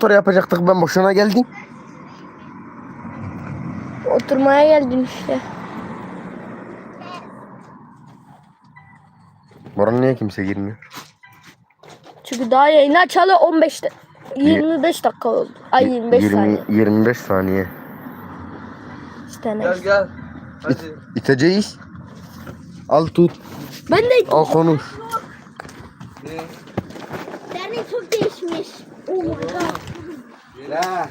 Sonra yapacaktık ben boşuna geldim. Oturmaya geldin işte. Buranın niye kimse girmiyor? Çünkü daha yayını açalı 15 de- 25 dakika oldu. Ay 25 20 saniye. 25 saniye. İşte Gel neyse. gel. Hadi. İteceğiz. Al tut. Ben de Al konuş. Ne? dernek çok değişmiş. Oh my God. Bien.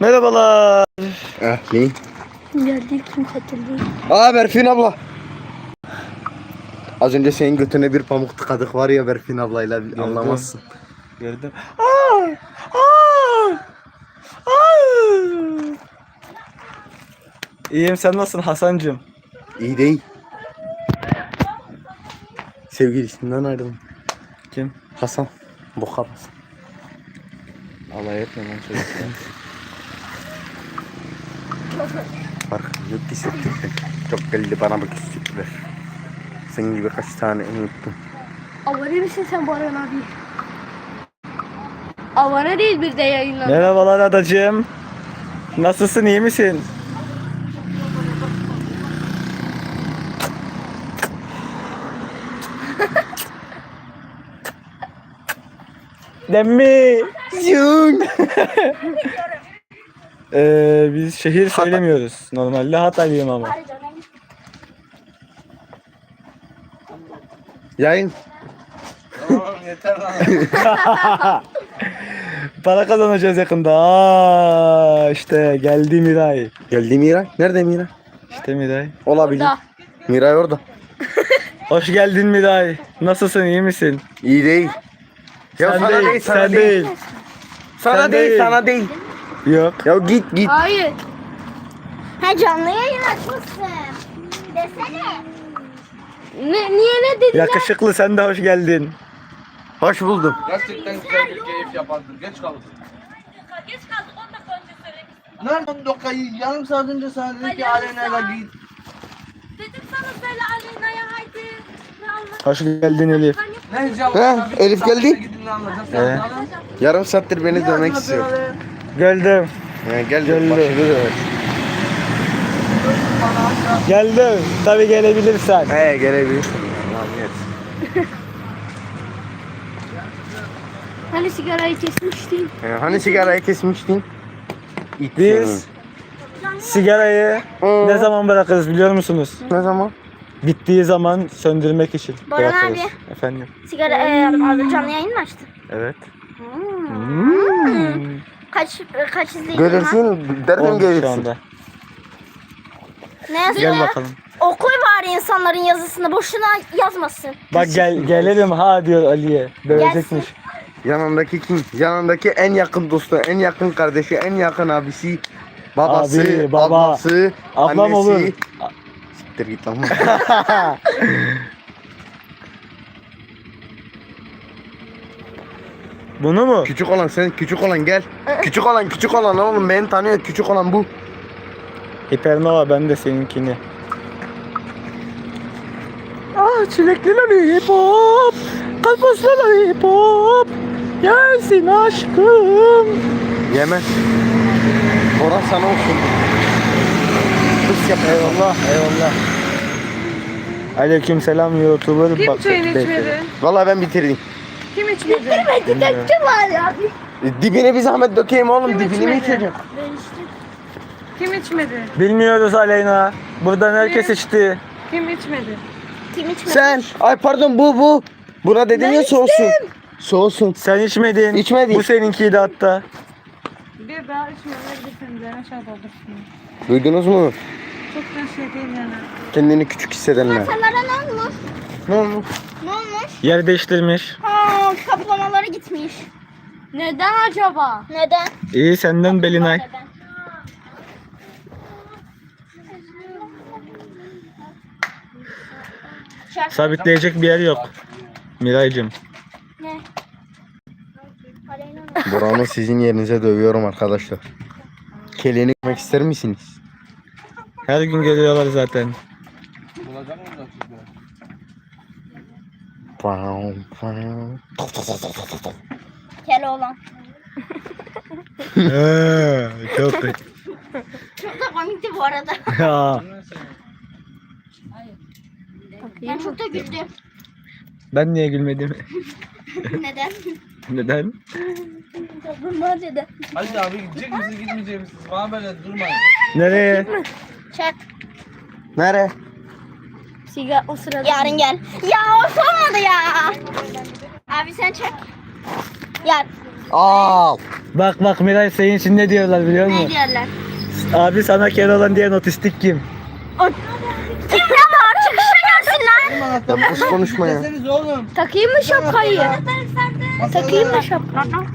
Merhabalar. Ahli. Geldi kim katıldı? Aa Berfin abla. Az önce senin götüne bir pamuk tıkadık var ya Berfin ablayla bir anlamazsın. Gördüm. Aa! Aa! Aa! İyiyim sen nasılsın Hasancığım? İyi değil. Sevgilisinden ayrıldım. Kim? Hasan. Boka Hasan. Alay etme lan çocuklar. Fark yok hissettim. Çok belli bana bu küçükler. Senin gibi kaç tane unuttum. Avare misin sen Baran abi? Avare değil bir de yayınlar. Merhabalar adacığım. Nasılsın iyi misin? Demmi. Yun. Ee, biz şehir söylemiyoruz. Normalde Hataylıyım ama. Yayın. Tamam yeter lan. Para kazanacağız yakında. Aa, işte geldi Miray. Geldi Miray. Nerede Miray? İşte Miray. Olabilir. Orada. Miray orada. Hoş geldin Miray. Nasılsın iyi misin? İyi değil. Ya sen sana değil, değil, sana sen değil. değil. Sana sen değil, değil. sana değil. Yok. Ya git git. Hayır. Ha canlı yayın açmışsın. Desene. Ne, niye ne dedin? Yakışıklı sen de hoş geldin. Hoş buldum. Gerçekten güzel bir keyif yapardık. Geç kaldık. Geç kaldık 10 dakika önce söylemiştim. Nerede 10 dakikayı? Yarım saat önce sana dedik ki Aleyna'yla git. Dedim sana söyle Aleyna'ya haydi. Ne almak Hoş geldin Elif. Ne diyeceğim? He, Elif geldi. Gidin ne anlatacağım? Anlat. Yarım saattir beni dövmek istiyor. Geldim. He, gel Geldi. gel. Başını. Geldim. Tabii gelebilirsen. He gelebilirsin. Lan yes. Hani sigarayı kesmiştin? He, hani sigarayı kesmiştin? İt Biz sigarayı Hı. ne zaman bırakırız biliyor musunuz? Ne zaman? Bittiği zaman söndürmek için Baran bırakırız. abi. Efendim. Sigara e, abi canlı yayın mı açtın? Evet. Kaç kaç izleyicin var? Görürsün. Derdim Oldu şu anda. Ne yazıyor? Gel bakalım. Oku bari insanların yazısını boşuna yazmasın. Bak gel gelelim ha diyor Ali'ye. Dövecekmiş. Yanındaki kim? Yanındaki en yakın dostu, en yakın kardeşi, en yakın abisi, babası, Abi, baba, ablası, ablam annesi. olur. Siktir git lan. Bunu mu? küçük olan sen, küçük olan gel. küçük olan, küçük olan oğlum beni tanıyor. Küçük olan bu. Hipernova ben de seninkini. Ah çilekli lollipop. Kalpaslı lollipop. Gelsin aşkım. Yeme. Orası sana olsun. Kız yap. Eyvallah eyvallah. Aleyküm selam YouTuber. Kim Bak- çayını bekle. içmedi? Vallahi ben bitirdim. Kim içmedi? Kim var ya? E, dibine bir zahmet dökeyim oğlum. Dibini mi içmedi? içeceğim? Kim içmedi? Bilmiyoruz Aleyna. Buradan herkes içti. Kim içmedi? Kim içmedi? Sen. Ay pardon bu bu. Buna dedin ya soğusun. Soğusun. Sen içmedin. İçmedim. Bu seninkiydi hatta. Bir daha içmemeler gitsin. Aşağı doldursun. Duydunuz mu? Çok da şey değil yani. Kendini küçük hissedenler. Masalara ne olmuş? Ne olmuş? Ne olmuş? Yer değiştirmiş. Ha, kaplamaları gitmiş. Neden acaba? Neden? İyi senden Belinay. Neden? Sabitleyecek bir yer yok. Miraycığım. ne? Buramı sizin yerinize dövüyorum arkadaşlar. Keleğini görmek ister misiniz? Her gün geliyorlar zaten. Pam, pam. Tok, tok, tok, tok, tok, tok. Keloğlan. Çok Çok da komikti bu arada. Ya, Ben çok da güldüm. ben niye gülmedim? Neden? Neden? Bunlar dedi. Hadi abi gidecek misiniz gitmeyecek misiniz? Bana böyle durmayın. Nereye? Çak. Nere? Sigara o sırada. Yarın gel. Ya of olmadı ya. Abi sen çek. Yar. Al. Bak bak Miray senin için ne diyorlar biliyor Ne musun? diyorlar? Abi sana Keloğlan diyen otistik kim? Kim ne var? Çıkışa gelsin lan. Ya boş konuşma ya. Takayım mı şapkayı? Takayım mı şapkayı?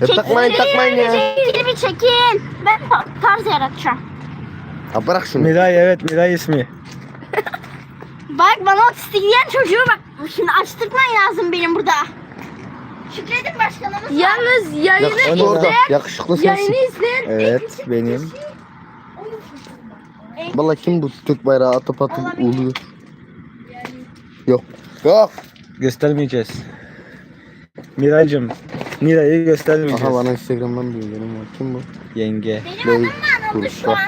Ya takmayın takmayın ya. Çekil bir çekil. Ben tarz yaratacağım. Ya bırak şunu. Miray evet Miray ismi. Bak bana otistik diyen çocuğu bak. Şimdi açtırman lazım benim burada. Şükredin başkanımız Yalnız yayını Yakışıklı orada. Yakışıklı sensin. izleyen Evet benim. Valla kim bu Türk bayrağı atıp atıp uluyor? Yok. Yok. Göstermeyeceğiz. Miraycım. Miray'ı göstermeyeceğiz. Aha bana Instagram'dan diyor benim var. Kim bu? Yenge. Bey Kuruşlar.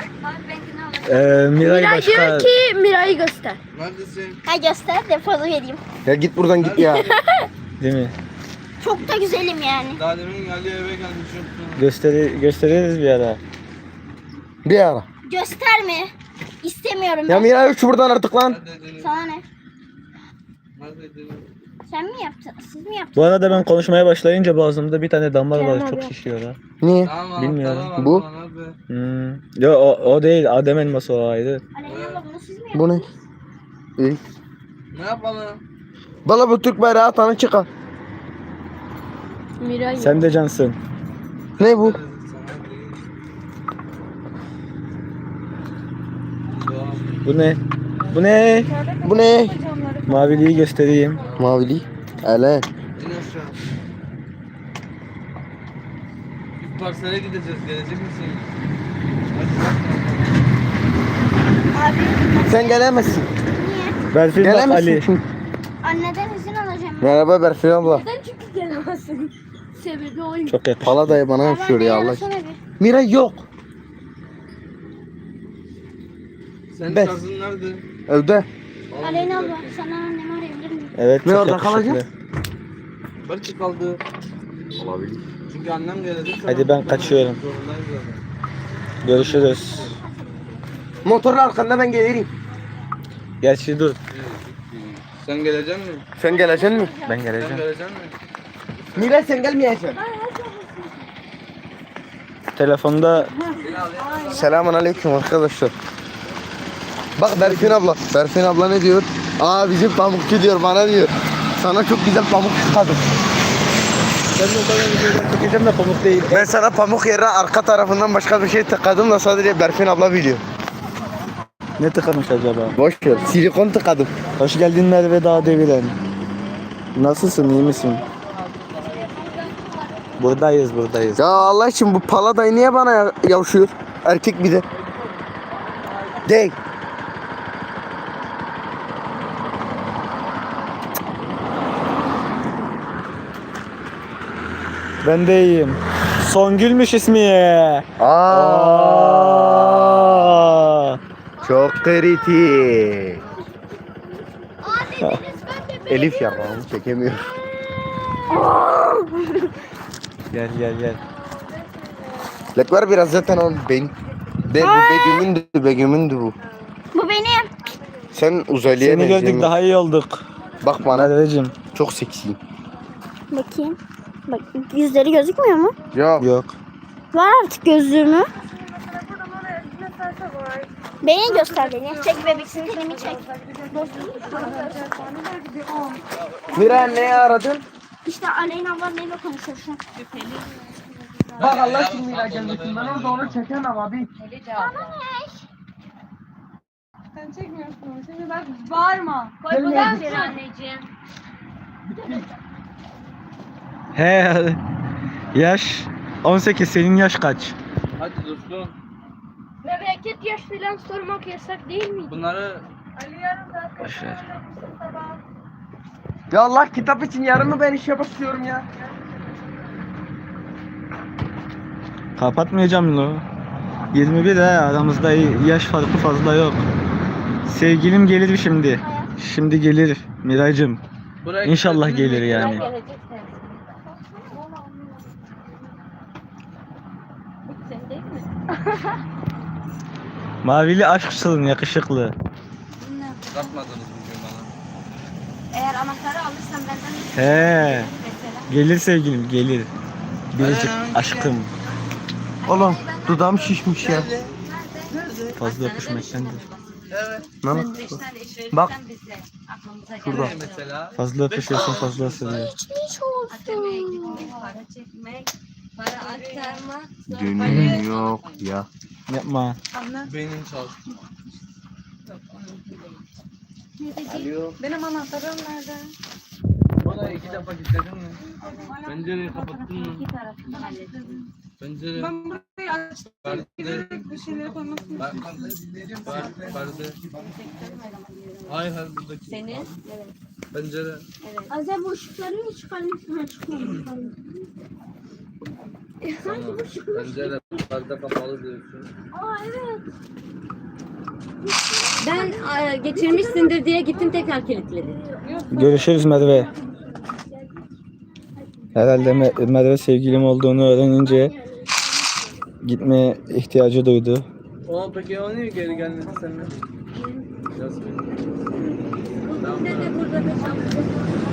Ee, Miray Miray başka... diyor ki Miray'ı göster. Neredesin? Ha göster de pozu vereyim. Ya git buradan git ya. Değil mi? Çok da güzelim yani. Daha demin Ali eve yoktu. Gösteri gösteririz bir ara. Bir ara. Gösterme. İstemiyorum Ya ben. Miray uç buradan artık lan. Sana ne? Neredeydin? Sen mi yaptın? Siz mi yaptınız? Bu arada ben konuşmaya başlayınca boğazımda bir tane damar var. Çok şişiyor ha. Niye? Tamam Bilmiyorum. var Bu? nerede? Hmm. Yo, o, o değil. Adem elması o ayrı. Aleyna abla bunu siz mi Bu ne? İyi. Ne yapalım? Valla bu Türk bayrağı atanı çıkar. Miray. Sen de cansın. Ne bu? Sana değil. Doğru. Bu ne? Bu ne? Bu ne? Maviliği göstereyim. Mavili. Ele. İn aşağı. Bir parsele gideceğiz. Gelecek misin? Bak. Sen gelemezsin. Niye? Berfin bak Gelemezsin Ali. çünkü. Anneden izin alacağım. Merhaba Berfin abla. Neden çünkü gelemezsin? Sebebi oymuş. Çok yakışıklı. Pala dayı bana yapıyor ya Allah. Miray yok. Senin Bes. şarjın nerede? Evde. Aleyna abla sana annemi arayabilir miyim? Evet Ne çok orada yakışıklı. kalacak? Belki kaldı. Olabilir. Çünkü annem gelecek. Hadi ben kaçıyorum. Zorundayız zaten. Görüşürüz. Motorun arkanda ben gelirim. Gerçi dur. Sen gelecek misin? Sen geleceksin mi? Ben Sen geleceğim. gelecek misin? Sen gelmeyeceksin. Telefonda Selamun aleyküm arkadaşlar. Bak Berfin abla. Berfin abla ne diyor? Aa bizim pamukçu diyor bana diyor. Sana çok güzel pamuk tıkadım. ben de bana videodan çekeceğim de pamuk değil. Ben sana pamuk yerine arka tarafından başka bir şey tıkadım da sadece Berfin abla biliyor. Ne tıkamış acaba? Boş ver. Silikon tıkadım. Hoş geldin Merve Dağ Deviren. Nasılsın iyi misin? Buradayız buradayız. Ya Allah için bu paladay niye bana ya- yavşıyor? Erkek bir de. Değil. Ben de iyiyim. Songülmüş ismi. Aa, Aa. çok kritik. Elif yapamam çekemiyor. Gel gel gel. Lek var biraz zaten o ben. De, bu Begüm'ündü, Begüm'ündü bu. Bu benim. Sen uzaylıya Seni gördük benziyorsun. daha iyi olduk. Bak bana Merveciğim. çok seksi. Bakayım. Bak yüzleri gözükmüyor mu? Ya Yok. Var artık gözlüğümü. Beni göster beni. Çek bebeksin elimi çek. Miray ne aradın? İşte Aleyna abla neyle konuşuyor şu an. Bak Allah için Miray gelmesin. Ben orada onu çekemem abi. Sen çekmiyorsun. Şimdi bak bağırma. anneciğim. He. Yaş 18 senin yaş kaç? Hadi dostum. Memleket yaş filan sormak yasak değil mi? Bunları Boşver. Ya Allah kitap için yarın mı ben işe başlıyorum ya? Kapatmayacağım lo. 21 he aramızda yaş farkı fazla yok. Sevgilim gelir şimdi. Şimdi gelir Miraycım. buraya İnşallah getirdiniz mi? Gelir yani. Mavili aşksın yakışıklı. Katmadınız bugün bana. Eğer anahtarı alırsan benden He. Gelir sevgilim gelir. Biricik aşkım. Oğlum dudağım şişmiş ya. Fazla öpüşmektendir. Lan bak şurada. Fazla öpüşüyorsun fazla ısırıyor. Para çekmek, para aktarmak. Dünüm yok ya. Yapma. Beynin çalıştı. Benim anahtarım nerede? Bana iki defa kilitledin mi? Pencereyi kapattın mı? Pencere Ben burayı açtım. perde, Bir şeyleri koymak için. perde, perde. Hayır hayır buradaki. Senin? Pencere. Azer bu ışıkları mı çıkarmışsın? Ha çıkmamış. E sanki bu ışık. Pencere perde kapalı diyorsun. Aa evet. Ben e, geçirmişsindir diye gittim tekrar kilitledim. Görüşürüz Merve. Herhalde Me- Merve sevgilim olduğunu öğrenince gitmeye ihtiyacı duydu. O peki o niye geri gelmedi seninle? Yaz beni. Tamam. burada da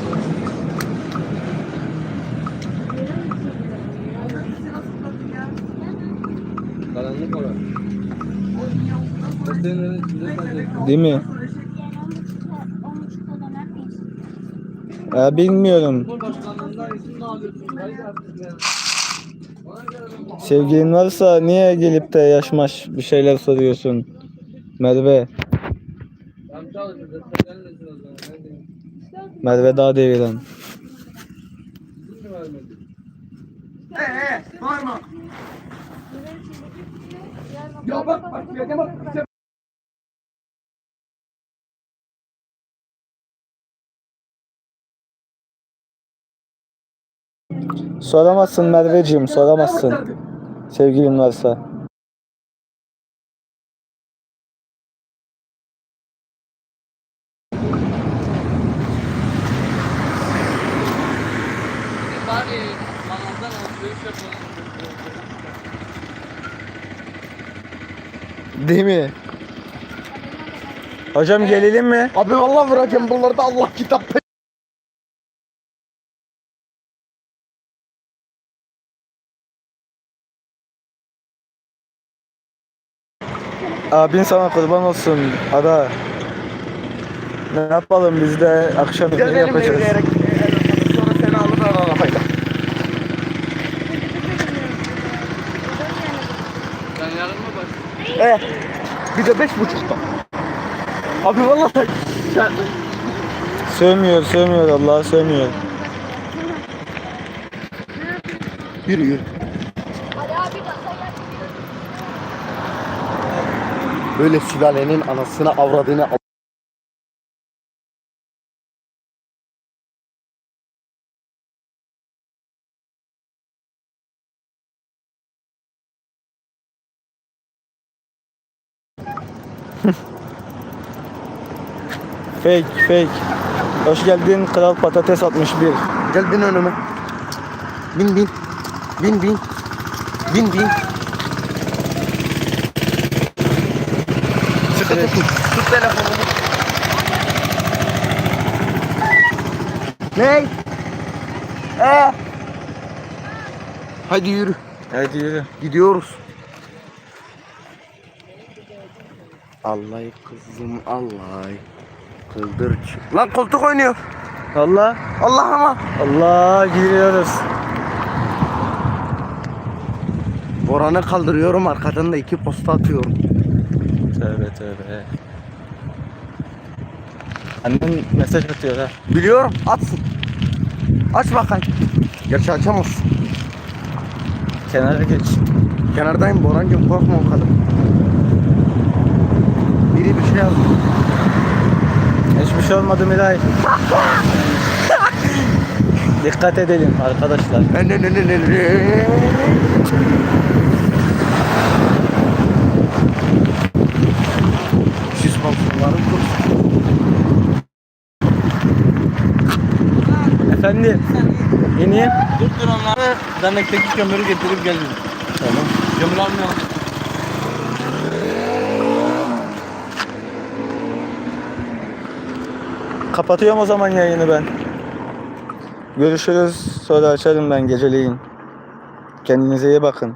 Karanlık orası. Değil mi? Ya bilmiyorum. Sevgilin varsa niye gelip de yaşmaş bir şeyler soruyorsun? Merve. Tam çalışacağız. Gelmesin o zaman. Daha deviren. İsim mi vermedi? Soramazsın Merveciğim, soramazsın. Sevgilin varsa. Bari manavdan alışveriş yapalım. Değil mi? Hocam gelelim mi? Abi vallahi bırakın bunları da Allah kitap. Abin sana kurban olsun. Ada. Ne yapalım biz de akşam yemeği yapacağız. Sonra seni alırlar arabayla. Sen yarın mı başlıyorsun? E bir de beş buçukta. Abi vallahi sen Sövmüyor, sövmüyor Allah sövmüyor. yürü yürü. Böyle sülalenin anasını avradını Fake, fake. Hoş geldin Kral Patates 61. Gel bin önüme. Bin bin. Bin bin. Bin bin. Sıkı tutun. Tut telefonumu. Ne? Ee? Hadi yürü. Hadi yürü. Gidiyoruz. Allah kızım Allah. Kıldırç. Lan koltuk oynuyor. Allah, Allah ama. Allah gidiyoruz. Boran'ı kaldırıyorum arkadan da iki posta atıyorum. Tövbe tövbe. Annen mesaj atıyor ha. Biliyorum atsın. Aç bakayım. Gerçi açamazsın. Kenara geç. Kenardayım Borancığım korkma o kadar. Bir şey yazdı. Hiçbir şey olmadı Miray. Dikkat edelim arkadaşlar. Süspansiyonları kursun. Efendim? İneyim. Dur dur onları dernekteki kömürü getirip gelin. Tamam. Kömür almayalım. Kapatıyorum o zaman yayını ben. Görüşürüz. Sonra açarım ben geceleyin. Kendinize iyi bakın.